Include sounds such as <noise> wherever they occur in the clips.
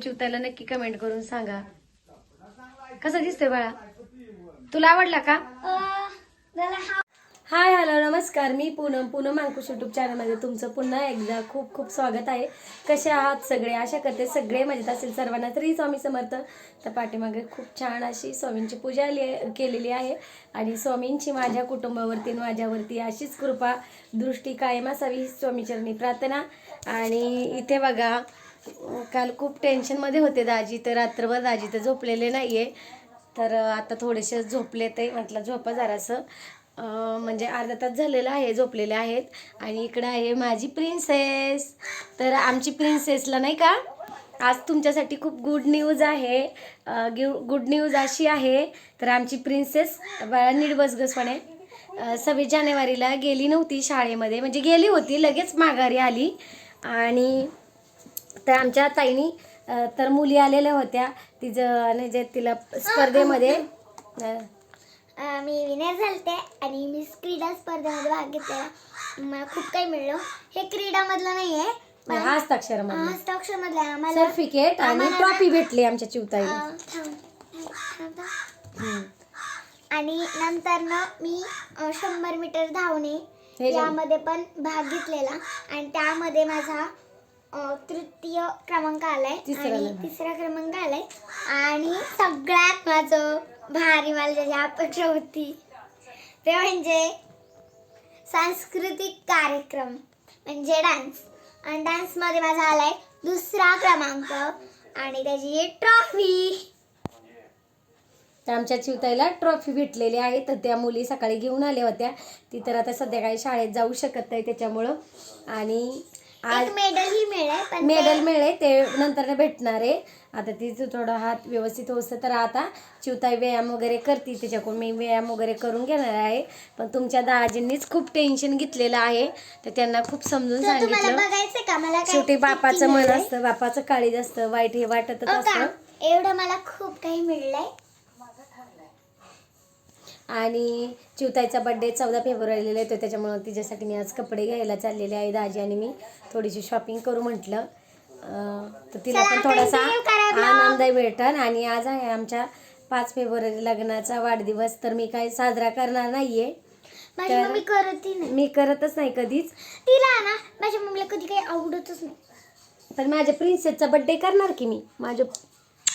चिवताला नक्की कमेंट करून सांगा. कसा दिसतोय बाळा? तुला आवडला का? हाय हॅलो नमस्कार. मी पूनम पूनम अंकुश युट्यूब चॅनलमध्ये तुमचं पुन्हा एकदा खूप खूप स्वागत आहे. कसे आहात सगळे? आशा करते सगळे मजेत असेल. सर्वांना तरी स्वामी समर्थ. तर पाठीमागे खूप छान अशी स्वामींची पूजा केलेली आहे. आणि स्वामींची माझ्या कुटुंबावरती माझ्यावरती अशीच कृपा दृष्टी कायम असावी ही स्वामीचरणी प्रार्थना. आणि इथे बघा काल खूप टेन्शनमध्ये होते दाजी तर रात्रभर दाजी तर झोपलेले नाही आहे तर आता थोडेसे झोपले ते म्हटलं झोपा जरासं. म्हणजे अर्धा तास झालेला आहे झोपलेले आहेत. आणि इकडं आहे माझी प्रिन्सेस तर आमची प्रिन्सेसला नाही का आज तुमच्यासाठी खूप गुड न्यूज आहे. गुड न्यूज अशी आहे. तर आमची प्रिन्सेस बाळा नीट बसगसपणे सव्वीस जानेवारीला गेली नव्हती शाळेमध्ये. म्हणजे गेली होती लगेच माघारी आली. आणि तर आमच्या ताईनी तर मुली आलेल्या होत्या. तिचं आणि जे तिला स्पर्धेमध्ये मी विनर झालते आणि मी क्रीडा स्पर्धेमध्ये भाग घेतलेला मला खूप काही मिळलं. हे क्रीडामधलं नाही आहे हस्ताक्षरामध्ये हस्ताक्षरमधलं. आहे. आम्हाला सर्टिफिकेट आणि ट्रॉफी भेटली आमच्या चिवताईला. आणि नंतर ना मी शंभर मीटर धावणे यामध्ये पण भाग घेतलेला. आणि त्यामध्ये माझा तृतीय क्रमांक आलाय तिसरा आणि. तिसरा क्रमांक आलाय. आणि सगळ्यात माझं भारी मला ज्याची अपेक्षा होती ते म्हणजे सांस्कृतिक कार्यक्रम म्हणजे डान्स आणि डान्समध्ये माझा आलाय दुसरा क्रमांक आणि त्याची ट्रॉफी तर आमच्या चिवताईला ट्रॉफी भेटलेली आहे. तर त्या मुली सकाळी घेऊन आल्या होत्या. ती तर आता संध्याकाळी शाळेत जाऊ शकत नाही त्याच्यामुळं. आणि आज मेडल ही मिळेल पण ते- मेडल मिळेल ते नंतर भेटणार आहे. आता तिचं थोडं हात व्यवस्थित होतं तर आता चिवताई व्यायाम वगैरे करते तिच्याकडून मी व्यायाम वगैरे करून घेणार आहे. पण तुमच्या दाजींनीच खूप टेन्शन घेतलेलं आहे तर त्यांना खूप समजून तर तुम्हाला सांगितलं. बघायचंय का? मला काय शेवटी बापाचं किती मन मिळालंय? असतं बापाचं काळीज असतं वाईट हे वाटतच हो का? असतं. एवढं मला खूप काही मिळलंय. आणि चिवताईचा बड्डे चौदा फेब्रुवारीला येतो त्याच्यामुळं तिच्यासाठी मी आज कपडे घ्यायला चाललेले आहे दाजी आणि मी. थोडीशी शॉपिंग करू म्हटलं. तर तिला पण थोडासा. आनंद भेटन आणि आज आहे आमच्या पाच फेब्रुवारी लग्नाचा वाढदिवस तर मी काही साजरा करणार नाहीये. माझी मम्मी करत नाही. मी करतच नाही कधीच. तिला ना माझ्या मम्मीला कधी काही आवडतच नाही. पण माझ्या प्रिन्सेसचा बड्डे करणार की मी? माझ्या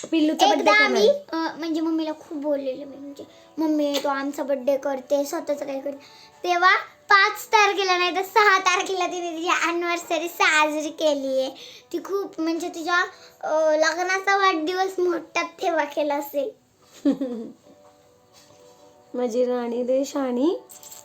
पिल्लूचा बड्डे एकदा आम्ही अं, म्हणजे मम्मीला खूप बोललेलं मी म्हणजे मम्मी तो आमचा बर्थडे करते स्वतःचं काही करते तेव्हा पाच तारखेला नाही तर सहा तारखेला तिने तिची अॅनिव्हर्सरी साजरी केली आहे. ती खूप म्हणजे तिच्या अं, लग्नाचा वाढदिवस मोठ्यात तेव्हा केला असेल. <laughs> माझी राणी देश आणि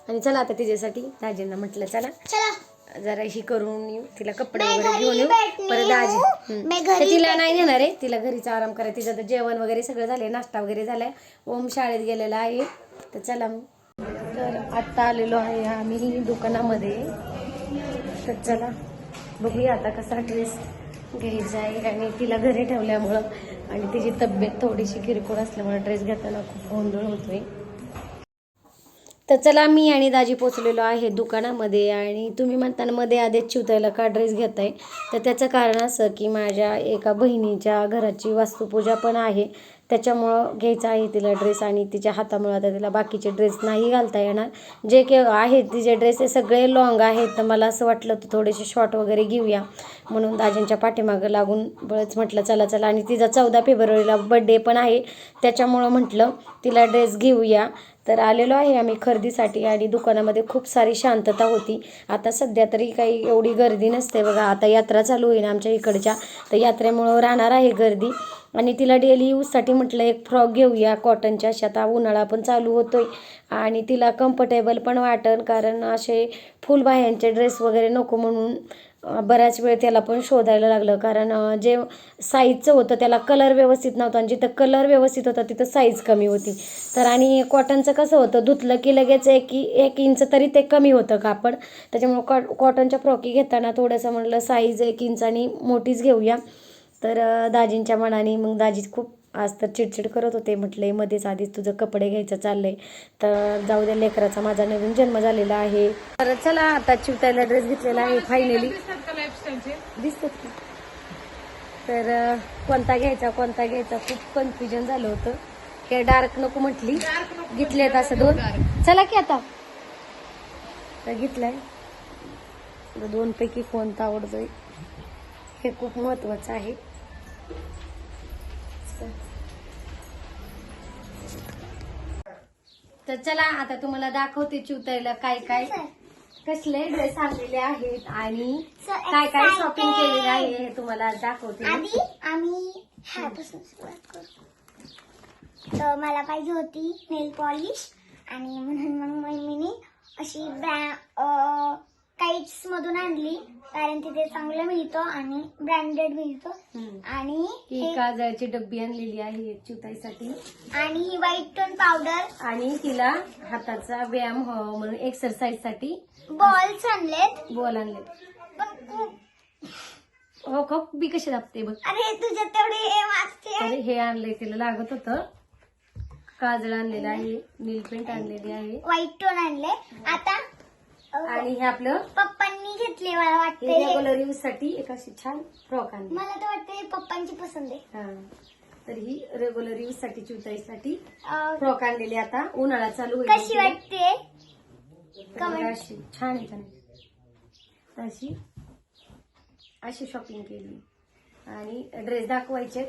आणि चला आता तिच्यासाठी दाजींना म्हटलं चला. चला. जरा ही करून येऊ. तिला कपडे वगैरे घेऊन येऊ. परत दाजी. मैं तर तिला नाही नेणार आहे. तिला घरीचा आराम करा. तिचं तर जेवण वगैरे सगळं झालंय. नाश्ता वगैरे झालाय. ओम शाळेत गेलेला आहे. तर चला मग. तर आत्ता आलेलो आहे आम्ही दुकानामध्ये. तर चला. बघूया आता कसा ड्रेस घ्यायचा आहे. आणि तिला घरी ठेवल्यामुळं आणि तिची तब्येत थोडीशी किरकोळ असल्यामुळे ड्रेस घेताना खूप गोंधळ होतोय. तर चला मी आणि दाजी पोचलेलो आहे दुकानामध्ये आणि तुम्ही म्हणताना मध्ये आधीच चिवतायला का ड्रेस घेताय? तर त्याचं कारण असं की माझ्या एका बहिणीच्या घराची वास्तुपूजा पण आहे. त्याच्यामुळं घ्यायचा आहे तिला ड्रेस आणि तिच्या हातामुळं आता तिला बाकीचे ड्रेस नाही घालता येणार. जे के आहेत तिचे ड्रेस हे सगळे लॉंग आहेत. तर मला असं वाटलं तर थोडेसे शॉर्ट वगैरे घेऊया. म्हणून दाजींच्या पाठीमागं लागून बळच म्हटलं चला चला. आणि तिचा चौदा फेब्रुवारीला बड्डे पण आहे. त्याच्यामुळं म्हटलं तिला ड्रेस घेऊया. तर आलेलो आहे आम्ही खरेदीसाठी आणि दुकानामध्ये खूप सारी शांतता होती. आता सध्या तरी काही एवढी गर्दी नसते. बघा आता यात्रा चालू होईल आमच्या इकडच्या. तर यात्रेमुळं राहणार आहे गर्दी. आणि तिला डेली यूजसाठी म्हटलं एक फ्रॉक घेऊया कॉटनच्या अशा. आता उन्हाळा पण चालू होतोय आणि तिला कम्फर्टेबल पण वाटन कारण असे फुलबाह्यांचे ड्रेस वगैरे नको म्हणून बराच वेळ त्याला पण शोधायला लागलं. कारण जे साईजचं होतं त्याला कलर व्यवस्थित नव्हता आणि जिथं कलर व्यवस्थित होता तिथं साईज कमी होती. तर आणि कॉटनचं कसं होतं धुतलं की लगेच एक एक इंच तरी ते कमी होतं कापड. त्याच्यामुळं कॉ कॉटनच्या फ्रॉकी घेताना थोडंसं म्हटलं साईज एक इंच आणि मोठीच घेऊया. तर दाजींच्या मनाने मग दाजी खूप आज तर चिडचिड करत होते. म्हटले मध्येच आधीच तुझं कपडे घ्यायचं चाललंय. तर जाऊ द्या लेकराचा माझा नवीन जन्म झालेला आहे. तर चला आता चिवतायला ड्रेस घेतलेला आहे फायनली दिसत तर कोणता घ्यायचा कोणता घ्यायचा खूप कन्फ्युजन झालं होतं. हे डार्क नको म्हटली. घेतलेत असं दोन. चला की आता. तर घेतलाय. तर दोन पैकी कोणता आवडतोय? हे खूप महत्वाचं आहे. तर चला आता तुम्हाला दाखवते चिवताईला काय काय कसले ड्रेस आणलेले आहेत आणि काय काय. शॉपिंग केलेलं आहे हे तुम्हाला आज दाखवते. आधी आम्ही ह्यापासून सुरुवात करू तर मला पाहिजे होती नेल पॉलिश आणि म्हणून मग मम्मीने अशी ब्रॅ काईट्स मधून आणली. कारण तिथे चांगलं मिळतं आणि ब्रँडेड मिळतं. आणि ही हे- काजळची डब्बी आणलेली आहे चिवताईसाठी. आणि ही व्हाईट टोन पावडर आणि तिला हाताचा व्यायाम व्हावा म्हणून एक्सरसाइजसाठी बॉल्स आणलेत. बॉल आणले पण खूप हो का बी कशी दाबते बघ. अरे तुझ्या तेवढे हे वाचते तर हे आणलंय तिला लागत होतं. काजळ आणलेलं आहे नील पेंट आणलेली आहे. व्हाईट टोन आणले आता आणि हे आपलं पप्पांनी घेतले मला वाटतं रेग्युलर यूजसाठी एक अशी छान फ्रॉक आणली. मला तर वाटतं पप्पांची पसंत आहे. हा. तर ही रेग्युलर यूजसाठी चिवताईसाठी अ, फ्रॉक आणलेली आता. उन्हाळा चालू होईल कशी वाटते? तर बघा अशी छान आहे छान आहे. अशी अशी शॉपिंग केली. आणि ड्रेस दाखवायचे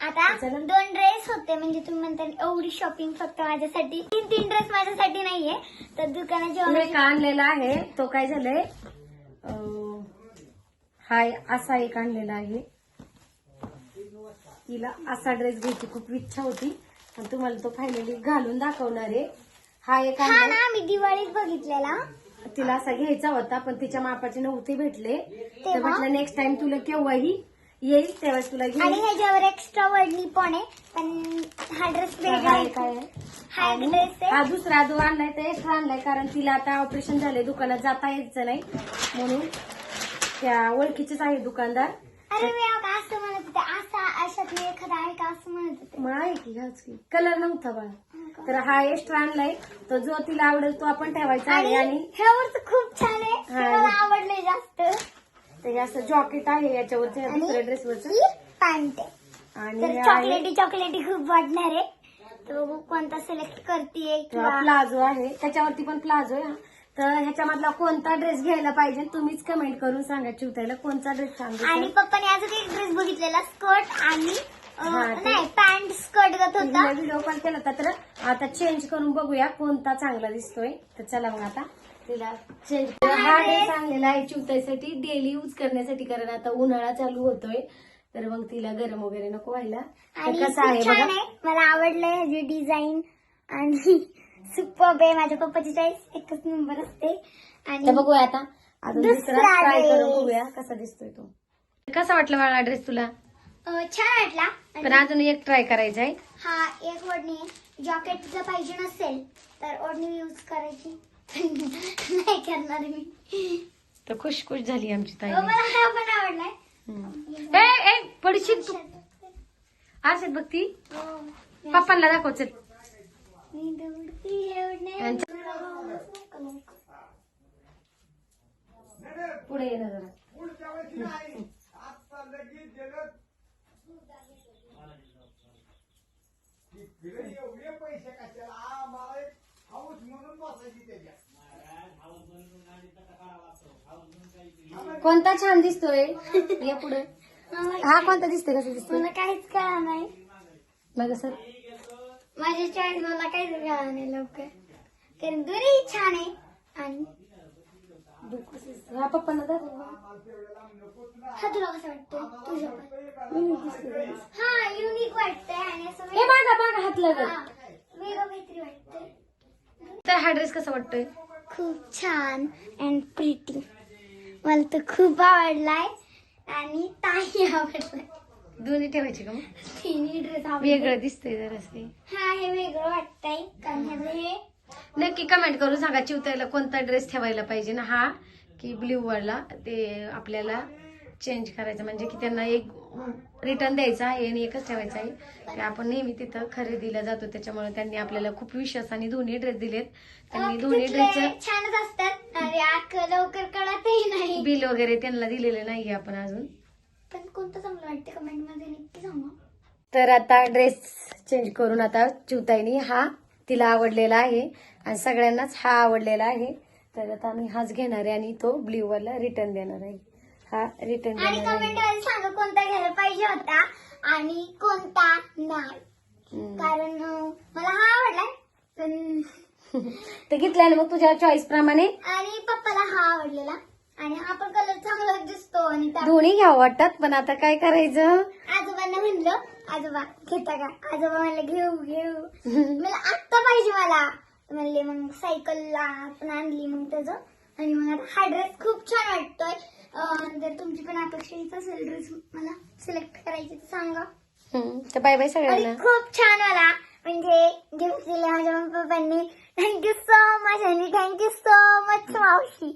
आता चला. दोन ड्रेस होते. म्हणजे तुम्ही म्हणता एवढी शॉपिंग फक्त माझ्यासाठी तीन तीन ड्रेस माझ्यासाठी नाहीये. तर दुकानाची ऑनलाईन आणलेला आहे. तो काय झालंय? अं, हाय असा एक आणलेला आहे. तिला असा ड्रेस घ्यायची खूप इच्छा होती. आणि तुम्हाला तो फायनली घालून दाखवणार आहे. हा एक हा ना मी दिवाळीत बघितलेला. तिला असा घ्यायचा होता पण तिच्या मापाचे नव्हते भेटले. तर तेव्हा? म्हटलं नेक्स्ट टाइम तुला केव्हाही येईल तेव्हाच तुला आणि ह्याच्यावर एक्स्ट्रा वडणी पण आहे. पण हा ड्रेस वेगळा हा आहे आहे. हा. आणि ड्रेस हा आहे दुसरा जो आणलाय तो एक्स्ट्रा आणलाय. कारण तिला आता ऑपरेशन झालंय. दुकानात जाता यायचं नाही. म्हणून त्या ओळखीचेच आहे दुकानदार. अरे मी असं म्हणत होते. असा अशातले एखादा आहे का? असं म्हणत होते. मग आहे की घ्याच की. कलर नव्हता बाळा. तर हा एक्स्ट्रा आणलाय. तो जो तिला आवडेल तो आपण ठेवायचा आहे आणि आणि ह्यावर तर खूप छान आहे. हा. मला आवडलंय जास्त. ते असं जॉकेट आहे याच्यावरचं दुसऱ्या ड्रेसवरचं पॅन्ट आहे. आणि तर आहे चॉकलेटी चॉकलेटी खूप वाटणार आहे. तर बघू कोणता सिलेक्ट करते किंवा प्लाझो आहे. त्याच्यावरती पण प्लाझो आहे. तर ह्याच्यामधला कोणता ड्रेस घ्यायला पाहिजे तुम्हीच कमेंट करून सांगा चिवतायला कोणता ड्रेस छान आणि दिसेल. पप्पाने अजून एक ड्रेस बघितलेला स्कर्ट आणि अं, हा, ते- नाही पॅन्ट स्कर्ट गत होता. व्हिडिओ कॉल केला होता तर आता चेंज करून बघूया कोणता चांगला दिसतोय. तर चला मग आता. तिला चेंज हा ड्रेस आणलेला आहे चिवताईसाठी डेली यूज करण्यासाठी कारण आता उन्हाळा चालू होतोय. तर मग तिला गरम वगैरे नको व्हायला. आणि तर कसं आहे छान बघा. आहे. मला आवडलंय ह्याची डिझाईन आणि <laughs> सुपर आहे. माझ्या पप्पाची चॉईस एकच नंबर असते. आणि तर बघूया आता. अजून दुसरा दुसरा ट्राय dress. करून बघूया कसा दिसतोय तो. कसा वाटला मला ड्रेस तुला? अं, छान वाटला. पण आणि अजून एक ट्राय करायचा आहे. हा एक ओढणी. जॉकेट जर पाहिजे नसेल तर ओढणी यूज करायची. करणार मी. तर खुश खुश झाली आमची ताई. मला हा पण आवडलाय. हम्म. ए ए पडशील तू. आरशात बघ ती. हो. पप्पांना दाखव चल. मी दौडती हे पुढे ये ना जरा. कोणता छान दिसतोय? या पुढे. हा कोणता दिसतोय? कसं दिसतोय? मला काहीच कळा नाही. मग सर माझ्या चॉईस मला काहीच कळा नाही लवकर. कारण दोन्ही छान आहे आणि हा पप्पांना दाखव. हा तुला कसं वाटतं तुझं पण. हा युनिक वाटतंय आणि असं हे मागा मागा हात लागत वेगळं काहीतरी वाटतंय. तर हा ड्रेस कसा वाटतोय? खूप छान अँड प्रिटी मला तर खूप आवडलाय आणि ताई आवडलाय. दोन्ही ठेवायचे का मग? तिन्ही ड्रेस वेगळं दिसतंय जरासे हा हे वेगळं वाटतंय. कारण ह्याचं हे नक्की कमेंट करून सांगा चिवताईला कोणता ड्रेस ठेवायला पाहिजे ना हा? की ब्ल्यू वाला ते आपल्याला चेंज करायचं. म्हणजे की त्यांना एक रिटर्न द्यायचा आहे आणि एकच ठेवायचा आहे. ते आपण नेहमी तिथं खरेदीला जातो त्याच्यामुळे त्यांनी आपल्याला खूप विश्वासाने दोन्ही ड्रेस दिलेत. त्यांनी दोन्ही ड्रेसचं छानच असतात. आणि आख लवकर कळतही नाही. बिल वगैरे त्यांना दिलेलं नाहीये आपण अजून. पण कोणतं चांगलं वाटते कमेंटमध्ये नक्की सांगा. तर आता ड्रेस चेंज करून आता चिवताईनी हा तिला आवडलेला आहे आणि सगळ्यांनाच हा आवडलेला आहे. तर आता मी हाच घेणार आहे आणि तो ब्ल्यू वाला रिटर्न देणार आहे. हा रिटर्न आणि देणार आहे. कमेंटमध्ये सांगा कोणता घ्यायला पाहिजे होता आणि कोणता नाही. हम्म. कारण अं, मला हा आवडलाय पण <laughs> ते घेतल्याने मग तुझ्या चॉईस प्रमाणे. आणि पप्पाला हा आवडलेला. आणि हा पण कलर चांगला दिसतो आणि त्या दोन्ही घ्यावं वाटतात पण आता काय करायचं? आजोबांना म्हणलं आजोबा घेता का? आजोबा म्हणले घेऊ घेऊ. <laughs> मला आत्ता पाहिजे मला. तर म्हणले मग सायकलला आपण आणली मग त्याचं. आणि मग आता हा ड्रेस खूप छान वाटतोय. अं, जर तुमची पण अपेक्षा हीच असेल ड्रेस मला सिलेक्ट करायची तर सांगा. हम्म. तर बाय बाय आणि सगळ्यांना. खूप छान मला म्हणजे गिफ्ट दिले माझ्या मम्मी पप्पांनी थँक्यू सो मच आणि थँक्यू सो मच मावशी